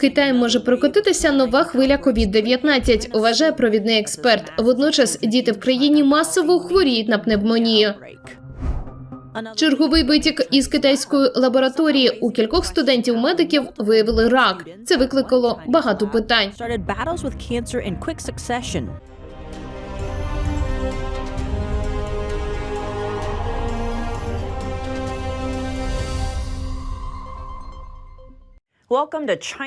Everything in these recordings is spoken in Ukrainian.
Китай може прокотитися нова хвиля COVID-19, вважає провідний експерт. Водночас діти в країні масово хворіють на пневмонію. Черговий витік із китайської лабораторії у кількох студентів-медиків виявили рак. Це викликало багато питань.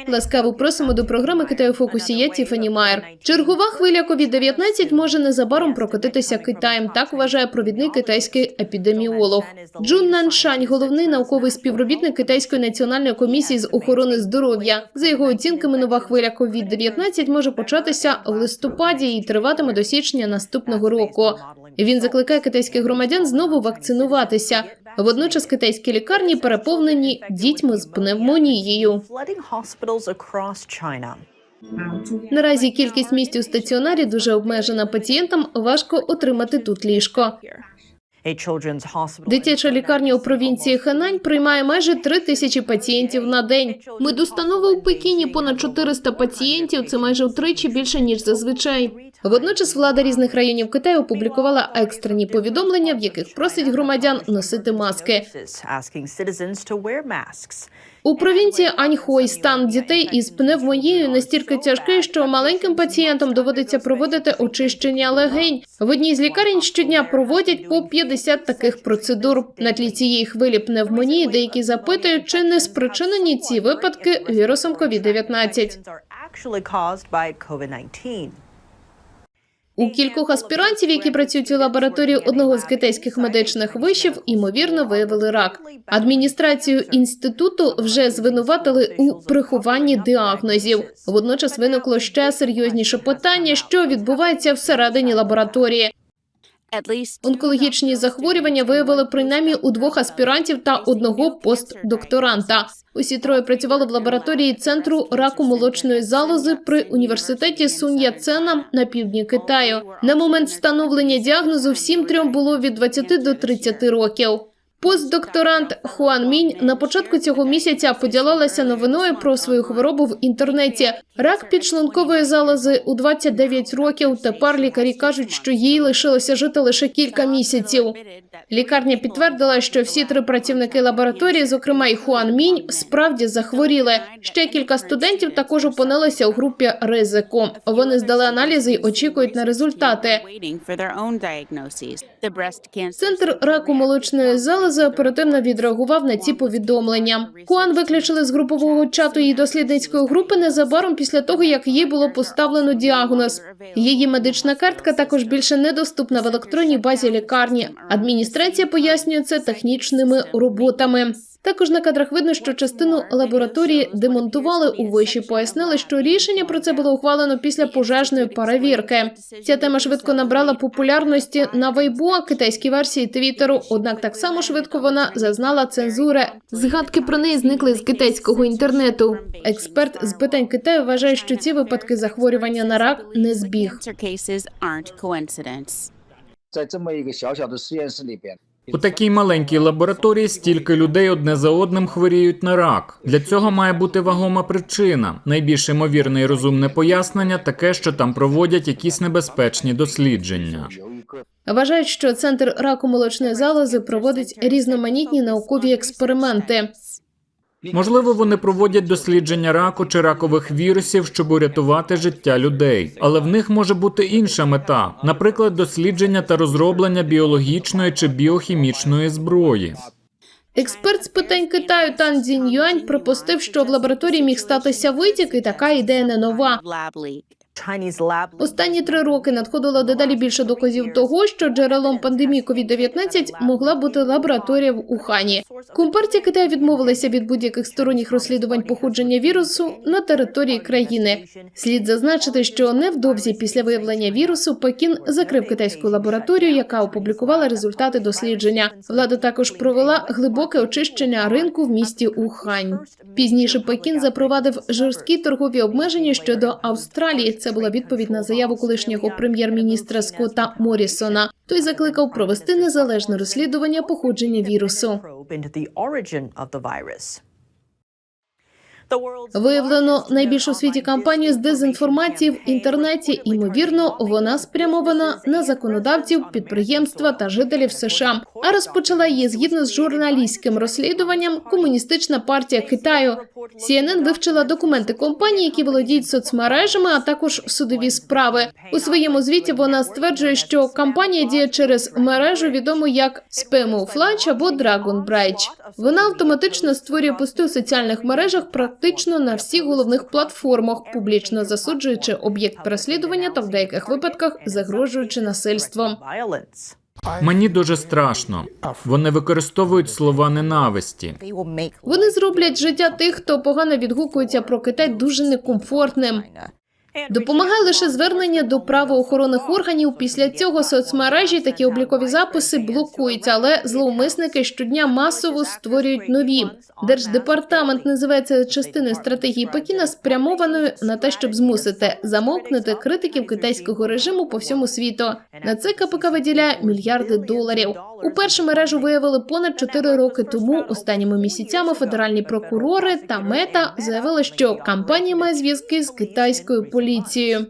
Ласкаво просимо до програми Китаю в фокусі. Я Тіфані Майер. Чергова хвиля COVID-19 може незабаром прокотитися Китаєм. Так вважає провідний китайський епідеміолог. Джун Наншань, головний науковий співробітник Китайської національної комісії з охорони здоров'я. За його оцінками, нова хвиля COVID-19 може початися в листопаді і триватиме до січня наступного року. Він закликає китайських громадян знову вакцинуватися. Водночас китайські лікарні переповнені дітьми з пневмонією. Наразі кількість місць у стаціонарі дуже обмежена. Пацієнтам важко отримати тут ліжко. Дитяча лікарня у провінції Ханань приймає майже три тисячі пацієнтів на день. Медустанова у Пекіні понад 400 пацієнтів. Це майже втричі більше ніж зазвичай. Водночас влада різних районів Китаю опублікувала екстрені повідомлення, в яких просить громадян носити маски. У провінції Аньхой стан дітей із пневмонією настільки тяжкий, що маленьким пацієнтам доводиться проводити очищення легень. В одній з лікарень щодня проводять по 50 таких процедур. На тлі цієї хвилі пневмонії деякі запитують, чи не спричинені ці випадки вірусом covid 19 у кількох аспірантів, які працюють у лабораторії одного з китайських медичних вишів, ймовірно виявили рак. Адміністрацію інституту вже звинуватили у прихованні діагнозів. Водночас виникло ще серйозніше питання, що відбувається всередині лабораторії. Онкологічні захворювання виявили принаймні у двох аспірантів та одного постдокторанта. Усі троє працювали в лабораторії центру раку молочної залози при університеті Сунь-Яцена на півдні Китаю. На момент встановлення діагнозу всім трьом було від 20 до 30 років. Постдокторант Хуан Мінь на початку цього місяця поділилася новиною про свою хворобу в інтернеті. Рак підшлункової залози у 29 років. Тепер лікарі кажуть, що їй лишилося жити лише кілька місяців. Лікарня підтвердила, що всі три працівники лабораторії, зокрема й Хуан Мінь, справді захворіли. Ще кілька студентів також опинилися у групі ризику. Вони здали аналізи й очікують на результати. Центр раку молочної залози оперативно відреагував на ці повідомлення. Хуан виключили з групового чату її дослідницької групи незабаром після того, як їй було поставлено діагноз. Її медична картка також більше недоступна в електронній базі лікарні. Адміністрація пояснює це технічними роботами. Також на кадрах видно, що частину лабораторії демонтували у виші. Пояснили, що рішення про це було ухвалено після пожежної перевірки. Ця тема швидко набрала популярності на Weibo, китайській версії Твіттеру. Однак так само швидко вона зазнала цензури. Згадки про неї зникли з китайського інтернету. Експерт з питань Китаю вважає, що ці випадки захворювання на рак не збіг. У такій маленькій лабораторії стільки людей одне за одним хворіють на рак. Для цього має бути вагома причина. Найбільш ймовірне і розумне пояснення таке, що там проводять якісь небезпечні дослідження. Вважають, що центр раку молочної залози проводить різноманітні наукові експерименти. Можливо, вони проводять дослідження раку чи ракових вірусів, щоб урятувати життя людей, але в них може бути інша мета, наприклад, дослідження та розроблення біологічної чи біохімічної зброї. Експерт з питань Китаю Тан Цзінь Юань припустив, що в лабораторії міг статися витік, і така ідея не нова. Останні три роки надходило дедалі більше доказів того, що джерелом пандемії COVID-19 могла бути лабораторія в Ухані. Компартія Китаю відмовилася від будь-яких сторонніх розслідувань походження вірусу на території країни. Слід зазначити, що невдовзі після виявлення вірусу Пекін закрив китайську лабораторію, яка опублікувала результати дослідження. Влада також провела глибоке очищення ринку в місті Ухань. Пізніше Пекін запровадив жорсткі торгові обмеження щодо Австралії. Це була відповідь на заяву колишнього прем'єр-міністра Скотта Морісона. Той закликав провести незалежне розслідування походження вірусу. Виявлено найбільшу у світі кампанію з дезінформації в інтернеті. Ймовірно, вона спрямована на законодавців, підприємства та жителів США. А розпочала її згідно з журналістським розслідуванням Комуністична партія Китаю. CNN вивчила документи компаній, які володіють соцмережами, а також судові справи. У своєму звіті вона стверджує, що кампанія діє через мережу, відому як Spamouflage або Dragon Bridge. Вона автоматично створює пости у соціальних мережах практично на всіх головних платформах, публічно засуджуючи об'єкт переслідування та в деяких випадках загрожуючи насильством. Мені дуже страшно. Вони використовують слова ненависті. Вони зроблять життя тих, хто погано відгукується про Китай, дуже некомфортним. Допомагає лише звернення до правоохоронних органів. Після цього соцмережі такі облікові записи блокуються, але зловмисники щодня масово створюють нові. Держдепартамент називає це частиною стратегії Пекіна, спрямованою на те, щоб змусити замовкнути критиків китайського режиму по всьому світу. На це КПК виділяє мільярди доларів. Уперше мережу виявили понад 4 роки тому. Останніми місяцями федеральні прокурори та мета заявили, що кампанія має зв'язки з китайською поліцією поліцію.